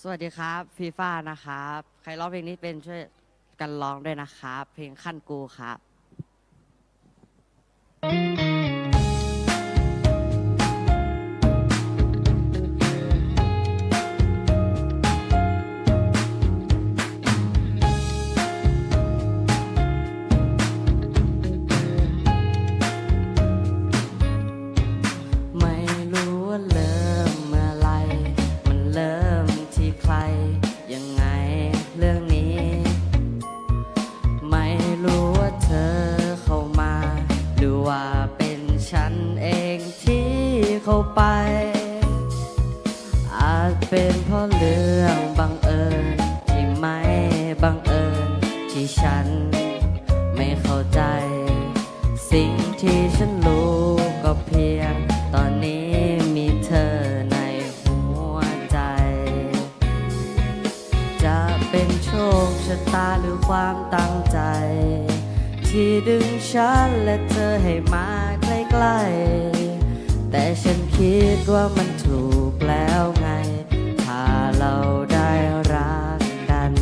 สวัสดีครับฟีฟ่านะครับ ใครร้องเพลงนี้เป็นช่วยกันร้องด้วยนะครับ เพลงขั้นกูครับ ฉันเองที่เข้าไป อาจเป็นเพราะเรื่องบังเอิญที่ไม่บังเอิญที่ฉันไม่เข้าใจ สิ่งที่ฉันรู้ก็เพียงตอนนี้มีเธอในหัวใจ จะเป็นโชคชะตาหรือความตั้งใจ ที่ดึงฉันและเธอให้มาใกล้ ๆแต่ฉันคิดว่ามันถูกแล้วไง ถ้าเราได้รักกัน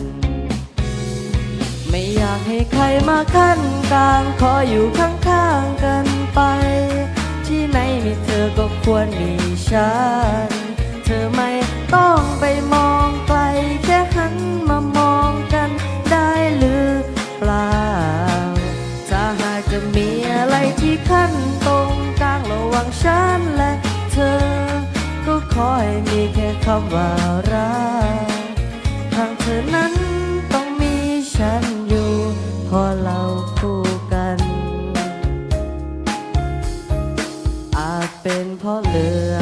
ไม่อยากให้ใครมาขั้นกลาง ขออยู่ข้างๆกันไป ที่ไหนมีเธอก็ควรมีฉัน เธอไม่ต้องไปมองางระหว่างฉันและเธอ ก็คอยมีแค่คำว่ารักทางเธอนั้นต้องมีฉันอยู่ พอเราคู่กัน อาจเป็นเพราะเรื่อ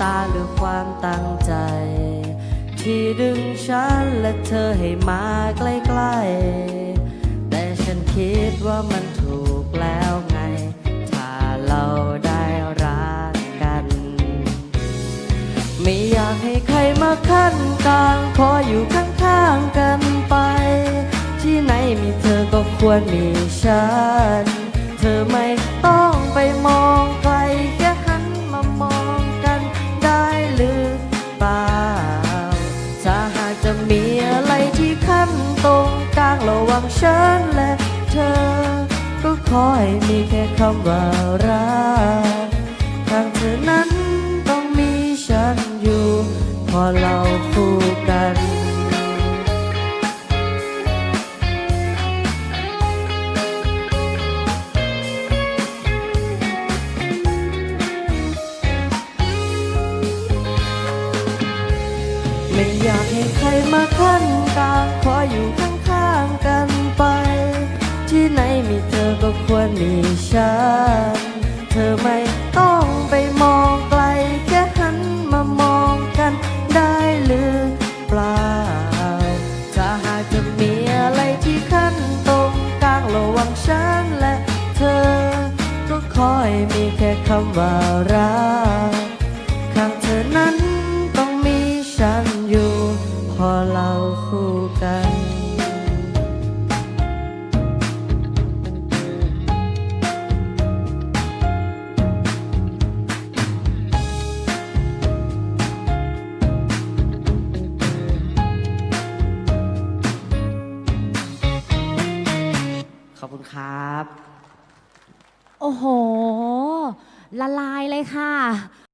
ตาหรือความตั้งใจ ที่ดึงฉันและเธอให้มาใกล้ๆ แต่ฉันคิดว่ามันถูกแล้วไง ถ้าเราได้รักกัน ไม่อยากให้ใครมาขั้นกลางขออยู่ข้างๆกันไป ที่ไหนมีเธอก็ควรมีฉัน เธอไม่ ว่างฉันและเธอ ก็ขอให้มีแค่คำว่ารักทางเธอนั้นต้องมีฉันอยู่ พอเราคู่กันไม่อยากให้ใครมาขั้นกลา ไม่ต้องไปมองไกล แค่หันมามองกันได้หรือเปล่า ถ้าหากจะมีอะไรที่ขั้นตรงกลางระหว่างฉันและเธอ ก็คอยมีแค่คำว่ารัก อบคุณครับ โอ้โห ละลายเลยค่ะ